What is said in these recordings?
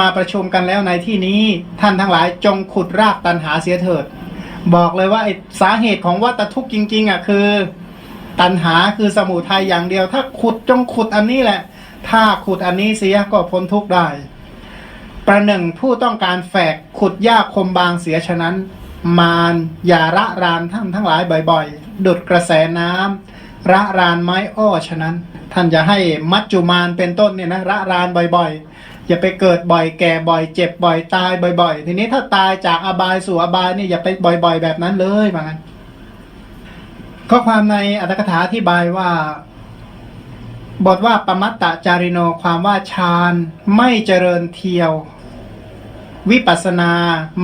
มาประชุมกันแล้วในที่นี้ท่านทั้งหลายจงขุดรากตันหาเสียเถิด บอกเลยว่าไอ้สาเหตุของวัฏทุกข์จริง ๆอะคือ ตันหาคือสมุทัยอย่างเดียว ถ้าขุดจงขุดอันนี้แหละ ถ้าขุดอันนี้เสียก็พ้นทุกข์ได้ ประหนึ่งผู้ต้องการแฝกขุดหญ้าคมบางเสียฉะนั้น มารอย่าระรานท่านทั้งหลายบ่อยๆดุดกระแสน้ำระรานไม้อ้อฉะนั้น ท่านจะให้มัจจุมานเป็นต้นเนี่ยนะระรานบ่อยๆ อย่าไปเกิดบ่อยแก่บ่อยเจ็บบ่อยตายบ่อย ๆ ทีนี้ถ้าตายจากอบายสู่อบายนี่อย่าไปบ่อย ๆ แบบนั้นเลยว่างั้นข้อความในอัตถกถาอธิบายว่า บทว่าปมัตตจาริโนความว่าฌานไม่เจริญเทียว วิปัสสนา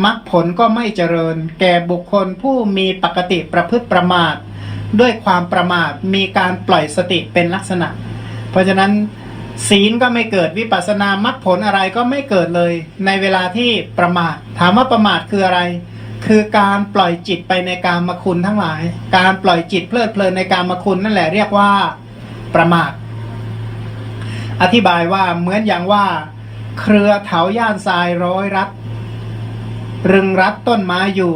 มรรคผลก็ไม่เจริญ แก่บุคคลผู้มีปกติประพฤติประมาท ด้วยความประมาทมีการปล่อยสติเป็นลักษณะ เพราะฉะนั้น ศีลก็ไม่เกิดวิปัสสนามรรคผลอะไรก็ไม่เกิดเลย ในเวลาที่ประมาท ถามว่าประมาทคืออะไร คือการปล่อยจิตไปในการมคุณทั้งหลาย การปล่อยจิตเพลิดเพลินในการมคุณนั่นแหละเรียกว่าประมาท อธิบายว่าเหมือนอย่างว่า เครือเถาย่านทรายร้อยรัดรึงรัดต้นไม้อยู่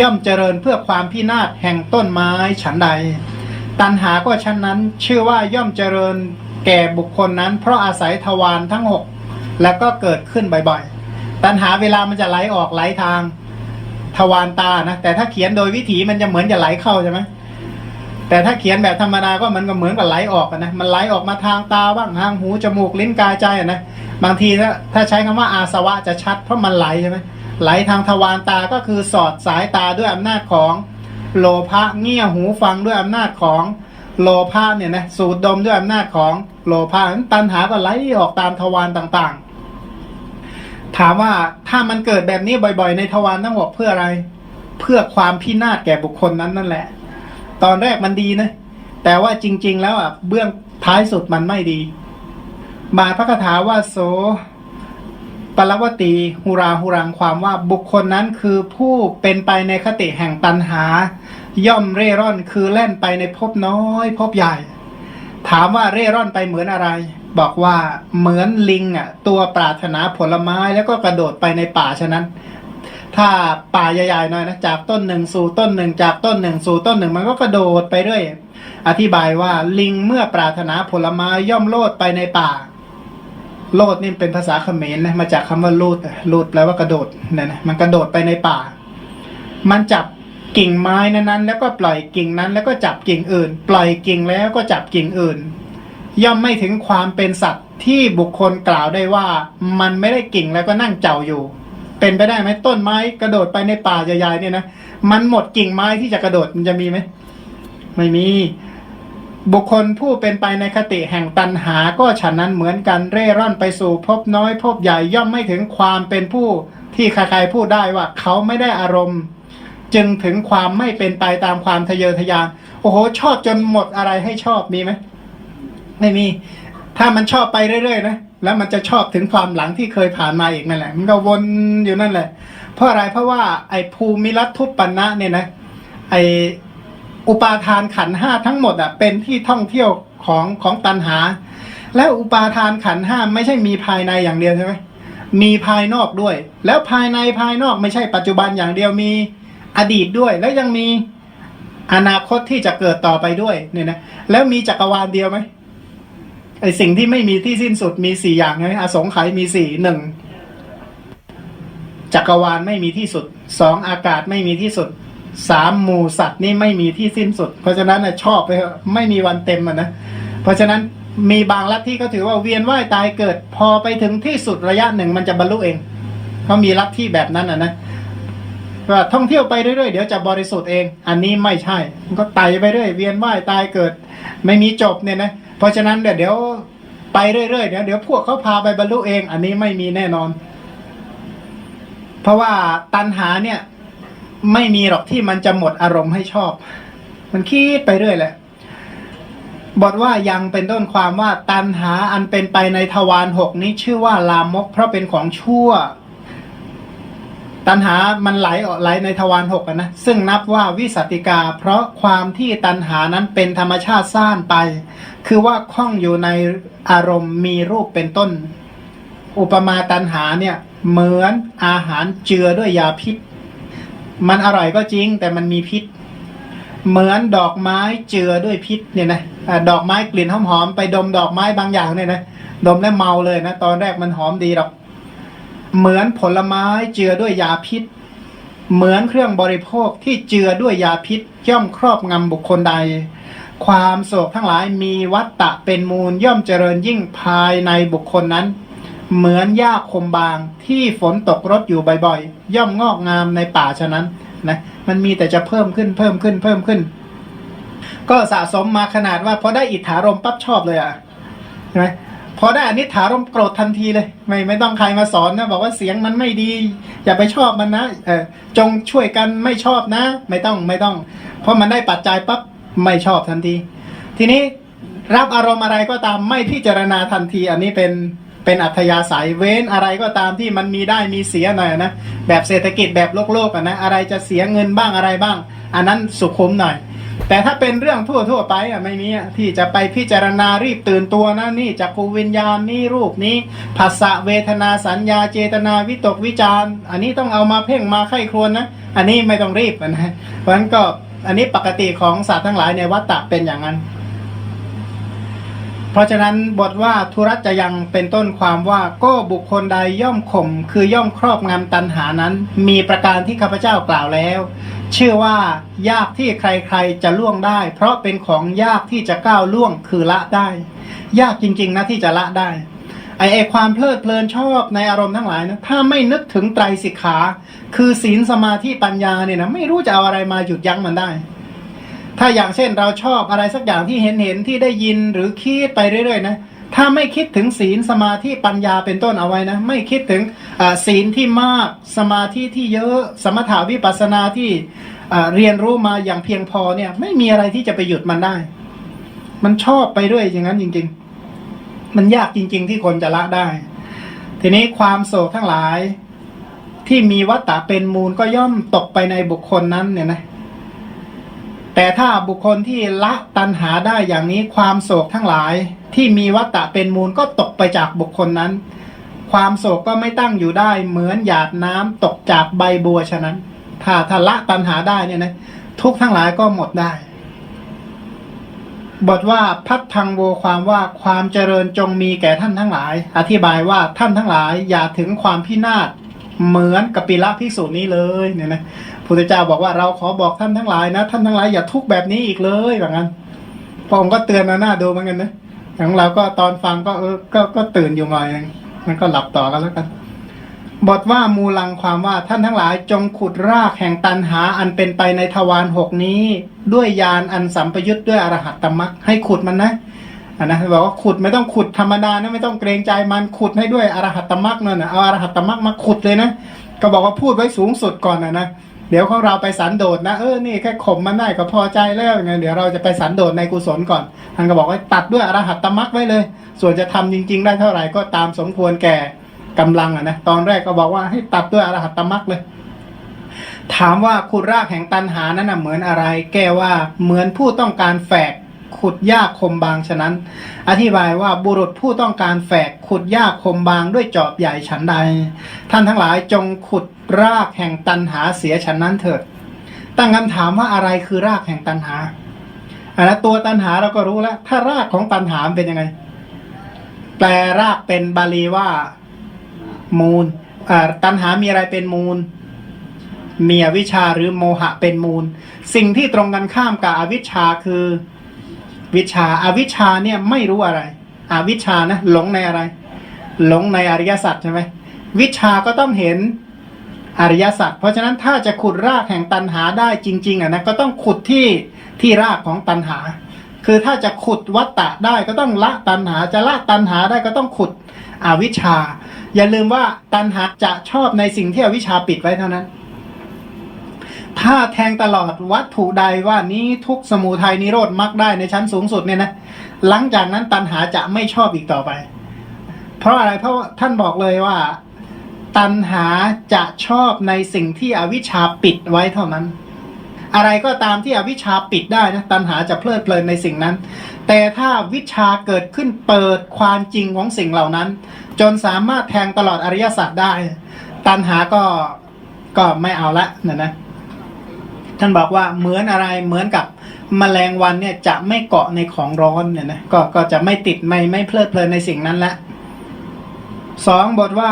ย่อมเจริญเพื่อความพินาศแห่งต้นไม้ฉันใด ตันหาก็ฉันนั้น ชื่อว่าย่อมเจริญ แก่บุคคลนั้น เพราะอาศัยทวารทั้งหกแล้วก็เกิดขึ้นบ่อยๆ ตันหาเวลามันจะไหลออกไหลทางทวารตานะ แต่ถ้าเขียนโดยวิถีมันจะเหมือนจะไหลเข้าใช่ไหมแต่ถ้าเขียนแบบธรรมดาก็มันก็เหมือนกับไหลออกนะมันไหลออกมาทางตาบ้างทางหูจมูกลิ้นกายใจนะบางทีถ้าถ้าใช้คำว่าอาสวะจะชัด เพราะมันไหลใช่ไหมไหลทางทวารตาก็คือสอดสายตาด้วยอำนาจของโลภะเงี่ยหูฟังด้วยอำนาจของโลภะเนี่ยนะสูดดมด้วยอำนาจของ โลภะนั้นตัณหาก็ไหลออกตามทวารต่างๆ ถามว่าถ้ามันเกิดแบบนี้บ่อย ๆ ในทวารทั้งหกเพื่ออะไร เพื่อความพินาศแก่บุคคลนั้นนั่นแหละ ตอนแรกมันดีนะ แต่ว่าจริง ๆ แล้วอะเบื้องท้ายสุดมันไม่ดีมาพระคาถาว่าโสปรวตีหุราหุรังความว่าบุคคลนั้นคือผู้เป็นไปในคติแห่งตันหา ย่อมเร่ร่อนคือแล่นไปในภพน้อยภพใหญ่ ถามว่าเร่ร่อนไปเหมือนอะไร บอกว่าเหมือนลิงอะ ตัวปรารถนาผลไม้แล้วก็กระโดดไปในป่าฉะนั้น ถ้าป่าใหญ่ๆหน่อยนะจากต้นหนึ่งสู่ต้นหนึ่งจากต้นหนึ่งสู่ต้นหนึ่งมันก็กระโดดไปเรื่อยอธิบายว่าลิงเมื่อปรารถนาผลไม้ย่อมโลดไปในป่า โลดนี่เป็นภาษาเขมรนะมาจากคำว่าลูดลูดแปลว่ากระโดดเนี่ยนะมันกระโดดไปในป่า มันจับ กิ่งไม้นั้นๆ แล้วก็ปล่อยกิ่งนั้น แล้วก็จับกิ่งอื่น ปล่อยกิ่งแล้วก็จับกิ่งอื่น ย่อมไม่ถึงความเป็นสัตว์ที่บุคคลกล่าวได้ว่า มันไม่ได้กิ่งแล้วก็นั่งเจ้าอยู่ เป็นไปได้ไหมต้นไม้กระโดดไปในป่าใหญ่ๆเนี่ยนะมันหมดกิ่งไม้ที่จะกระโดดมันจะมีไหมไม่มีบุคคลผู้เป็นไปในคติแห่งตันหาก็ฉันนั้นเหมือนกันเร่ร่อนไปสู่พบน้อยพบใหญ่ย่อมไม่ถึงความเป็นผู้ที่ใครๆพูดได้ว่าเขาไม่ได้อารมณ์ จึงถึงความไม่เป็นไปตามความทะเยอทะยาน โอ้โห ชอบจนหมดอะไรให้ชอบมีไหมไม่มี ถ้ามันชอบไปเรื่อยๆนะแล้วมันจะชอบถึงความหลังที่เคยผ่านมาอีกนั่นแหละ มันก็วนอยู่นั่นแหละ เพราะอะไรเพราะว่าไอ้ภูมิรัตทุปปนะเนี่ยนะไออุปาทานขันห้าทั้งหมดอะเป็นที่ท่องเที่ยวของของตันหา แล้วอุปาทานขันห้าไม่ใช่มีภายในอย่างเดียวใช่ไหมมีภายนอกด้วย แล้วภายในภายนอกไม่ใช่ปัจจุบันอย่างเดียวมี อดีตด้วย แล้วยังมีอนาคตที่จะเกิดต่อไปด้วยเนี่ยนะแล้วมีจักรวาลเดียวไหมไอสิ่งที่ไม่มีที่สิ้นสุดมีสี่อย่างใช่ไหมอสงไขยมีสี่หนึ่งจักรวาลไม่มีที่สุดสองอากาศไม่มีที่สุดสามหมู่สัตว์นี่ไม่มีที่สิ้นสุด เพราะฉะนั้นนะชอบไปเถอะไม่มีวันเต็มอะนะเพราะฉะนั้นมีบางลัทธิเขาถือว่าเวียนว่ายตายเกิด พอไปถึงที่สุดระยะหนึ่งมันจะบรรลุเองเขามีลัทธิแบบนั้นอะนะ ว่าท่องเที่ยวไปเรื่อยๆเดี๋ยวจะบริสุทธิ์เอง อันนี้ไม่ใช่ มันก็ไต่ไปเรื่อยเวียนว่ายตายเกิด ไม่มีจบเนี่ยนะเพราะฉะนั้นเดี๋ยวไปเรื่อยๆเดี๋ยวเดี๋ยวพวกเขาพาไปบรรลุเอง อันนี้ไม่มีแน่นอน เพราะว่าตัณหาเนี่ย ไม่มีหรอกที่มันจะหมดอารมณ์ให้ชอบ มันคิดไปเรื่อยแหละบทว่ายังเป็นต้นความว่าตันหาอันเป็นไปในทวารหกนี้ชื่อว่าลามก เพราะเป็นของชั่ว ตันหามันไหลออกไหลในทวารหกนะซึ่งนับว่าวิสติกา เพราะความที่ตันหานั้นเป็นธรรมชาติซ่านไป คือว่าคล้องอยู่ในอารมณ์มีรูปเป็นต้น อุปมาตันหาเนี่ยเหมือนอาหารเจือด้วยยาพิษ มันอร่อยก็จริงแต่มันมีพิษ เหมือนดอกไม้เจือด้วยพิษเนี่ยนะดอกไม้กลิ่นหอมๆไปดมดอกไม้บางอย่างเนี่ยนะดมแล้วเมาเลยนะตอนแรกมันหอมดีหรอก เหมือนผลไม้เจือด้วยยาพิษ เหมือนเครื่องบริโภคที่เจือด้วยยาพิษย่อมครอบงำบุคคลใด ความโศกทั้งหลายมีวัตตะเป็นมูลย่อมเจริญยิ่งภายในบุคคลนั้น เหมือนหญ้าคมบางที่ฝนตกรดอยู่บ่อยๆ ย่อมงอกงามในป่าฉะนั้นนะมันมีแต่จะเพิ่มขึ้นเพิ่มขึ้นเพิ่มขึ้น ก็สะสมมาขนาดว่าพอได้อิทธารมปั๊บชอบเลยอะใช่ไหม พอได้อน,นิถารมโกรธทันทีเลย ไม่ไม่ต้องใครมาสอนนะบอกว่าเสียงมันไม่ดี อย่าไปชอบมันนะเออจงช่วยกันไม่ชอบนะ ไม่ต้องไม่ต้อง เพราะมันได้ปัจจัยปั๊บไม่ชอบทันที ทีนี้รับอารมณ์อะไรก็ตามไม่พิจารณาทันที อันนี้เป็นเป็นอัธยาศัยเว้นอะไรก็ตามที่มันมีได้มีเสียหน่อยนะแบบเศรษฐกิจแบบโลกโลกนะอะไรจะเสียเงินบ้างอะไรบ้าง อันนั้นสุขุมหน่อย แต่ถ้าเป็นเรื่องทั่วทั่วไปอะไม่มีอะที่จะไปพิจารณารีบตื่นตัวนะนี่จักขูวิญญาณนี่รูปนี้ภาษะเวทนาสัญญาเจตนาวิตกวิจารอันนี้ต้องเอามาเพ่งมาไข้ครวนนะอันนี้ไม่ต้องรีบนะเพราะฉะนั้นก็อันนี้ปกติของสัตว์ทั้งหลายในวัฏฏะเป็นอย่างนั้น เพราะฉะนั้นบทว่าทุรัจจะยังเป็นต้นความว่าก็บุคคลใดย่อมข่มคือย่อมครอบงำตันหานั้น มีประการที่ข้าพเจ้ากล่าวแล้วเชื่อว่ายากที่ใครๆจะล่วงได้ เพราะเป็นของยากที่จะก้าวล่วงคือละได้ ยากจริง ๆ นะที่จะละได้ไอไอความเพลิดเพลินชอบในอารมณ์ทั้งหลายนะถ้าไม่นึกถึงไตรสิกขา คือศีลสมาธิปัญญาเนี่ยนะไม่รู้จะเอาอะไรมาหยุดยั้งมันได้ ถ้าอย่างเช่นเราชอบอะไรสักอย่างที่เห็นเห็นที่ได้ยินหรือคิดไปเรื่อยๆนะถ้าไม่คิดถึงศีลสมาธิปัญญาเป็นต้นเอาไว้นะ ไม่คิดถึงศีลที่มากสมาธิที่เยอะสมถาวิปัสนาที่เรียนรู้มาอย่างเพียงพอเนี่ย ไม่มีอะไรที่จะไปหยุดมันได้ มันชอบไปเรื่อยอย่างนั้นจริง ๆ มันยากจริง ๆ ที่คนจะละได้ ทีนี้ความโศกทั้งหลาย ที่มีวัตตะเป็นมูลก็ย่อมตกไปในบุคคลนั้นเนี่ยนะ แต่ถ้าบุคคลที่ละตันหาได้อย่างนี้ความโศกทั้งหลาย ที่มีวัตตะเป็นมูลก็ตกไปจากบุคคลนั้น ความโศกก็ไม่ตั้งอยู่ได้ เหมือนหยาดน้ำตกจากใบบัวฉะนั้น ถ้าถ้าละตันหาได้เนี่ยนะทุกทั้งหลายก็หมดได้ บทว่าพัดทางโวความว่าความเจริญจงมีแก่ท่านทั้งหลาย อธิบายว่าท่านทั้งหลายอย่าถึงความพินาศเหมือนกับปิละพิสูจนนี้เลยเนี่ยนะ พุทธเจ้าบอกว่าเราขอบอกท่านทั้งหลายนะท่านทั้งหลายอย่าทุกข์แบบนี้อีกเลยแบบนั้นพระองค์ก็เตือนมาหน้าดูเหมือนกันนะของเราก็ตอนฟังก็เออก็ก็ตื่นอยู่มาอย่างมันก็หลับต่อกันแล้วกันบทว่ามูลังความว่าท่านทั้งหลายจงขุดรากแห่งตันหาอันเป็นไปในทวารหกนี้ ด้วยยานอันสัมปยุทธ์ด้วยอรหัตตมรักให้ขุดมันนะอันนะบอกว่าขุดไม่ต้องขุดธรรมดานะไม่ต้องเกรงใจมันขุดให้ด้วยอรหัตตมรักนั่นนะเอาอรหัตตมรักมาขุดเลยนะ ก็บอกว่าพูดไว้สูงสุดก่อนนะนะ เดี๋ยวของเราไปสันโดษนะเออนี่แค่ข่มมันได้ก็พอใจแล้วไงเดี๋ยวเราจะไปสันโดษในกุศลก่อนท่านก็บอกว่าตัดด้วยอรหัตตมรักไว้เลย ส่วนจะทำจริง ๆ ได้เท่าไหร่ก็ตามสมควรแก่กำลังอะนะตอนแรกก็บอกว่าให้ตัดด้วยอรหัตตมรักเลย ถามว่าขุดรากแห่งตันหานั้นนะเหมือนอะไร แก้ว่าเหมือนผู้ต้องการแฝกขุดหญ้าคมบางฉะนั้น อธิบายว่าบุรุษผู้ต้องการแฝกขุดหญ้าคมบางด้วยจอบใหญ่ฉันใด ท่านทั้งหลายจงขุด รากแห่งตันหาเสียฉันนั้นเถิด ตั้งคำถามว่าอะไรคือรากแห่งตันหาอันนั้นตัวตันหาเราก็รู้แล้ว ถ้ารากของตันหามเป็นยังไง แปลรากเป็นบาลีว่า มูลตัณหามีอะไรเป็นมูล มีอวิชชาหรือโมหะเป็นมูล สิ่งที่ตรงกันข้ามกับอวิชชาคือ วิชาอาวิชชาเนี่ยไม่รู้อะไร อวิชชานะหลงในอะไร หลงในอริยสัจใช่ไหมวิชาก็ต้องเห็น อริยสัจเพราะฉะนั้นถ้าจะขุดรากแห่งตันหาได้จริง ๆอะนะก็ต้องขุดที่ที่รากของตันหา คือถ้าจะขุดวัตตะได้ก็ต้องละตันหา จะละตันหาได้ก็ต้องขุดอวิชชา อย่าลืมว่าตันหาจะชอบในสิ่งที่อวิชชาปิดไว้เท่านั้น ถ้าแทงตลอดวัตถุใดว่านี้ทุกสมุทัยนิโรธมักได้ในชั้นสูงสุดเนี่ยนะหลังจากนั้นตันหาจะไม่ชอบอีกต่อไป เพราะอะไรเพราะท่านบอกเลยว่า ตันหาจะชอบในสิ่งที่อวิชชาปิดไว้เท่านั้น อะไรก็ตามที่อวิชชาปิดได้นะตันหาจะเพลิดเพลินในสิ่งนั้น แต่ถ้าวิชาเกิดขึ้นเปิดความจริงของสิ่งเหล่านั้น จนสามารถแทงตลอดอริยสัจได้ ตันหาก็ก็ไม่เอาละนะนะท่านบอกว่าเหมือนอะไรเหมือนกับแมลงวันเนี่ยจะไม่เกาะในของร้อนเนี่ยนะก็ก็จะไม่ติดไม่ไม่เพลิดเพลินในสิ่งนั้นละสองบทว่า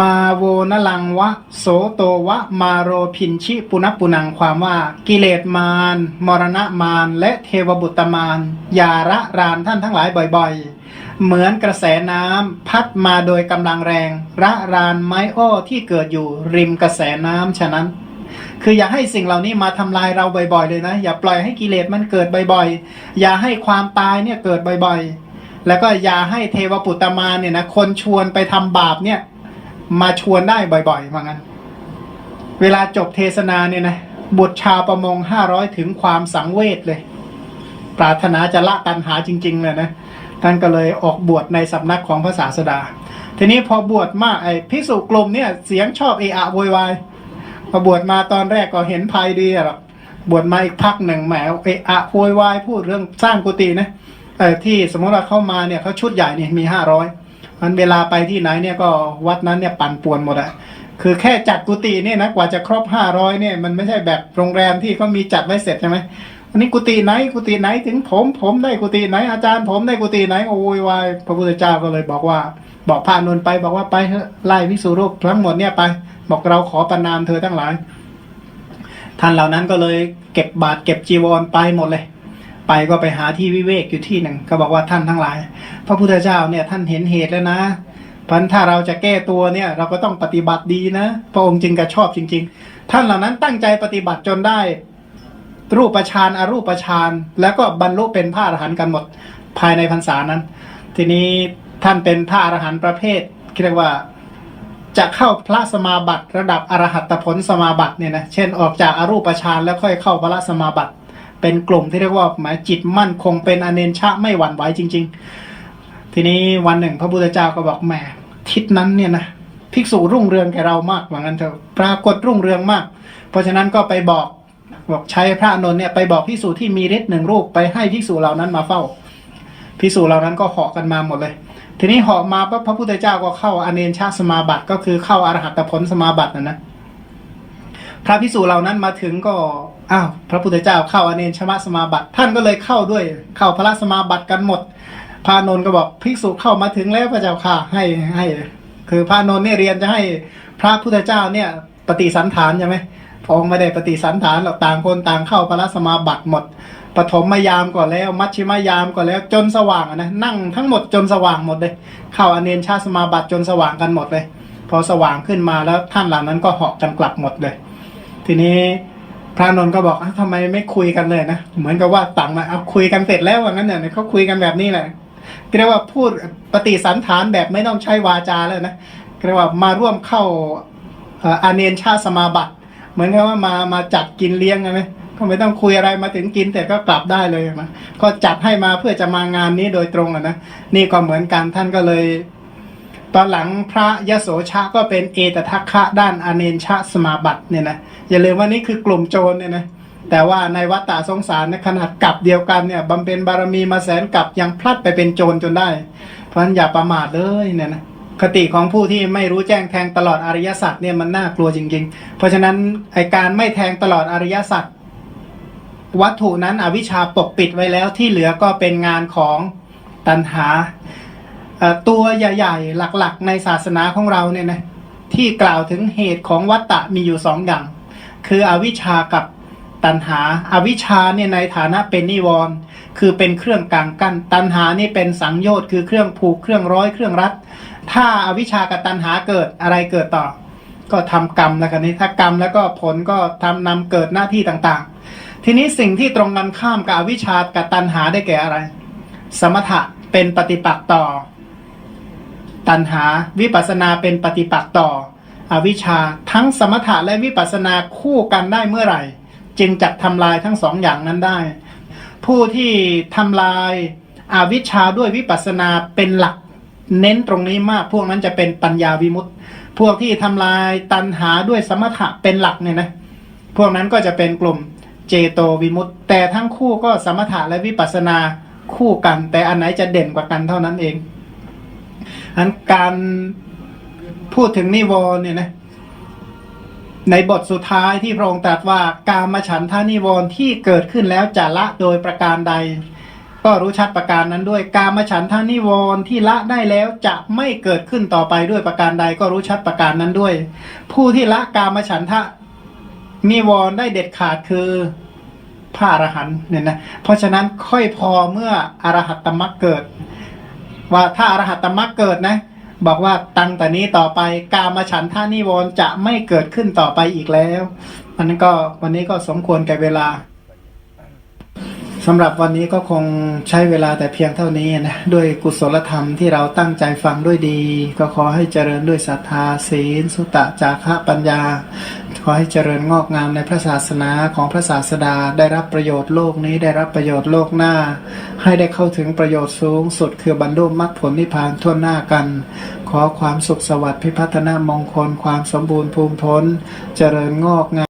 มาโวนลังวะ โสโตวะ มาโรพินชิปุณปุนังความว่า กิเลสมาร มรณะมาร และเทวบุตรมารยาระรานท่านทั้งหลายบ่อยๆ เหมือนกระแสน้ำพัดมาโดยกำลังแรง ระรานไม้อ้อที่เกิดอยู่ริมกระแสน้ำฉะนั้น คืออย่าให้สิ่งเหล่านี้มาทำลายเราบ่อยๆ เลยนะ อย่าปล่อยให้กิเลสมันเกิดบ่อยๆ อย่าให้ความตายเนี่ยเกิดบ่อยๆ แล้วก็อย่าให้เทวปุตตมารเนี่ยนะคนชวนไปทำบาปเนี่ย มาชวนได้บ่อยๆว่างั้น เวลาจบเทศนาเนี่ยนะบุตรชาวประมงห้าร้อยถึงความสังเวชเลย ปรารถนาจะละตัณหาจริง ๆ เลยนะท่านก็เลยออกบวชในสำนักของพระศาสดา ทีนี้พอบวชมากไอ้พิสุกลมเนี่ยเสียงชอบเอะอะโวยวายพอบวชมาตอนแรกก็เห็นภัยดีหรอกบวชมาอีกพักหนึ่งแหมเอะอะโวยวายพูดเรื่องสร้างกุฏินะเออที่สมมติว่าเข้ามาเนี่ยเขาชุดใหญ่เนี่ยมีห้าร้อย มันเวลาไปที่ไหนเนี่ยก็วัดนั้นเนี่ยปั่นป่วนหมดอะคือแค่จัดกุฏิเนี่ยนะกว่าจะครบห้าร้อยเนี่ยมันไม่ใช่แบบโรงแรมที่เขามีจัดไว้เสร็จใช่ไหมอันนี้กุฏิไหนกุฏิไหนถึงผมผมได้กุฏิไหนอาจารย์ผมได้กุฏิไหนโอ้ยวายพระพุทธเจ้าก็เลยบอกว่า บอกพระนนไปบอกว่าไปเถอะไล่วิสุรูปทั้งหมดเนี่ยไป บอกเราขอประนามเธอทั้งหลายท่านเหล่านั้นก็เลยเก็บบาตรเก็บจีวรไปหมดเลย ไปก็ไปหาที่วิเวกอยู่ที่หนึ่ง ก็บอกว่าท่านทั้งหลาย พระพุทธเจ้าเนี่ยท่านเห็นเหตุแล้วนะพันถ้าเราจะแก้ตัวเนี่ยเราก็ต้องปฏิบัติดีนะ พระองค์จึงกระชอบจริง ๆ ท่านเหล่านั้นตั้งใจปฏิบัติจนได้ รูปฌานอรูปฌานแล้วก็บรรลุเป็นพระอรหันต์กันหมดภายในพรรษานั้น ทีนี้ท่านเป็นพระอรหันต์ประเภทเรียกว่าจะเข้าพระสมาบัติระดับอรหัตผลสมาบัติเนี่ยนะเช่นออกจากอารูปฌานแล้วค่อยเข้าพระสมาบัติ เป็นกลุ่มที่เรียกว่าหมายจิตมั่นคงเป็นอเนนชะไม่หวั่นไหวจริง ๆ ทีนี้วันหนึ่งพระพุทธเจ้าก็บอกแหมทิศนั้นเนี่ยนะภิกษุรุ่งเรืองแก่เรามากว่างั้นเถอะปรากฏรุ่งเรืองมาก เพราะฉะนั้นก็ไปบอกบอกใช้พระนนท์เนี่ยไปบอกภิกษุที่มีฤทธิ์หนึ่งรูปไปให้ภิกษุเหล่านั้นมาเฝ้าภิกษุเหล่านั้นก็เหาะกันมาหมดเลย ทีนี้เหาะมาพระพุทธเจ้าก็เข้าอเนนชาสมาบัติก็คือเข้าอรหัตผลสมาบัตินะนะ พระพิสูจเหล่านั้นมาถึงก็อ้าวพระพุทธเจ้าเข้าอเนนชมสมาบัติ ท่านก็เลยเข้าด้วย เข้าพระสมาบัติกันหมด พระนนท์ก็บอกภิกษุเข้ามาถึงแล้วพระเจ้าค่ะให้ให้ คือพระนนท์เนี่ยเรียนจะให้พระพุทธเจ้าเนี่ยปฏิสันฐานใช่ไหมพองไม่ได้ปฏิสันฐานหรอกต่างคนต่างเข้าพระสมาบัติหมดปฐมมยามก่อนแล้ว มัชชิมยามก่อนแล้วจนสว่างนะนั่งทั้งหมดจนสว่างหมดเลย เข้าอเนนชาสมาบัติจนสว่างกันหมดเลย พอสว่างขึ้นมาแล้วท่านเหล่านั้นก็เหาะกันกลับหมดเลย ทีนี้พระนนท์ก็บอกอ้าวทำไมไม่คุยกันเลยนะเหมือนกับว่าต่างมาเอาคุยกันเสร็จแล้วว่างั้นเนี่ยเขาคุยกันแบบนี้แหละเรียกว่าพูดปฏิสันฐานแบบไม่ต้องใช้วาจาแล้วนะเรียกว่ามาร่วมเข้าอาเนนชาสมาบัติ เหมือนกับว่ามามาจัดกินเลี้ยงใช่ไหมก็ไม่ต้องคุยอะไรมาถึงกินแต่ก็กลับได้เลยนะก็จัดให้มาเพื่อจะมางานนี้โดยตรงอะนะนี่ก็เหมือนกันท่านก็เลย ตอนหลังพระยโสชะก็เป็นเอตทัคคะด้านอเนนชาสมาบัติเนี่ยนะอย่าลืมว่านี่คือกลุ่มโจรเนี่ยนะแต่ว่าในวัฏฏะสงสารในขนาดกลับเดียวกันเนี่ยบำเพ็ญบารมีมาแสนกลับยังพลัดไปเป็นโจรจนได้ เพราะฉะนั้นอย่าประมาทเลยเนี่ยนะคติของผู้ที่ไม่รู้แจ้งแทงตลอดอริยสัจเนี่ยมันน่ากลัวจริง ๆ เพราะฉะนั้นไอการไม่แทงตลอดอริยสัจวัตถุนั้นอวิชชาปกปิดไว้แล้วที่เหลือก็เป็นงานของตัณหา ตัวใหญ่ ๆ หลักๆ ในศาสนาของเราเนี่ยนะที่กล่าวถึงเหตุของวัตตะมีอยู่สองอย่าง คืออวิชากับตัณหาอาวิชาเนี่ยในฐานะเป็นนิวรณ์คือเป็นเครื่องกลางกั้นตัณหานี่เป็นสังโยชน์คือเครื่องผูกเครื่องร้อยเครื่องรัด ถ้าอาวิชากับตัณหาเกิดอะไรเกิดต่อ ก็ทำกรรมแล้วกันนี้ถ้ากรรมแล้วก็ผลก็ทำนำเกิดหน้าที่ต่างๆ ทีนี้สิ่งที่ตรงกันข้ามกับอวิชชากับตัณหาได้แก่อะไร สมถะเป็นปฏิปักษ์ต่อ ตัณหาวิปัสนาเป็นปฏิปักษ์ต่อ อวิชชาทั้งสมถะและวิปัสนาคู่กันได้เมื่อไหร่ จึงจักทำลายทั้งสองอย่างนั้นได้ ผู้ที่ทำลายอาวิชชาด้วยวิปัสนาเป็นหลัก เน้นตรงนี้มาก พวกนั้นจะเป็นปัญญาวิมุตติพวกที่ทำลายตัณหาด้วยสมถะเป็นหลักเนี่ยนะพวกนั้นก็จะเป็นกลุ่มเจโตวิมุตติแต่ทั้งคู่ก็สมถะและวิปัสนาคู่กัน แต่อันไหนจะเด่นกว่ากันเท่านั้นเอง อันการพูดถึงนิวรณ์เนี่ยนะในบทสุดท้ายที่พระองค์ตรัสว่าการมาฉันทานิวรณ์ที่เกิดขึ้นแล้วจะละโดยประการใด ก็รู้ชัดประการนั้นด้วยการมาฉันทานิวรณ์ที่ละได้แล้วจะไม่เกิดขึ้นต่อไปด้วยประการใด ก็รู้ชัดประการนั้นด้วย ผู้ที่ละการมาฉันทะนิวรณ์ได้เด็ดขาดคือพระอรหันต์เนี่ยนะเพราะฉะนั้นค่อยพอเมื่ออรหัตตมรรคเกิด ว่าถ้าอรหัตตมรรคเกิดนะ บอกว่าตั้งแต่นี้ต่อไปกามฉันท่านิวรณ์จะไม่เกิดขึ้นต่อไปอีกแล้วอันนั้นก็วันนี้ก็สมควรแก่เวลาสำหรับวันนี้ก็คงใช้เวลาแต่เพียงเท่านี้นะด้วยกุศลธรรมที่เราตั้งใจฟังด้วยดี ก็ขอให้เจริญด้วยศรัทธาศีล สุตะจาคะปัญญา อให้เจริญงอกงามในพระศาสนาของพระศาสดาได้รับประโยชน์โลกนี้ได้รับประโยชน์โลกหน้า ให้ได้เข้าถึงประโยชน์สูงสุดคือบรรลุมรรคผลนิพพานทั่วหน้ากัน ขอความสุขสวัสดิ์พิพัฒนามงคลความสมบูรณ์ภูมิพ้น เจริญงอกงาม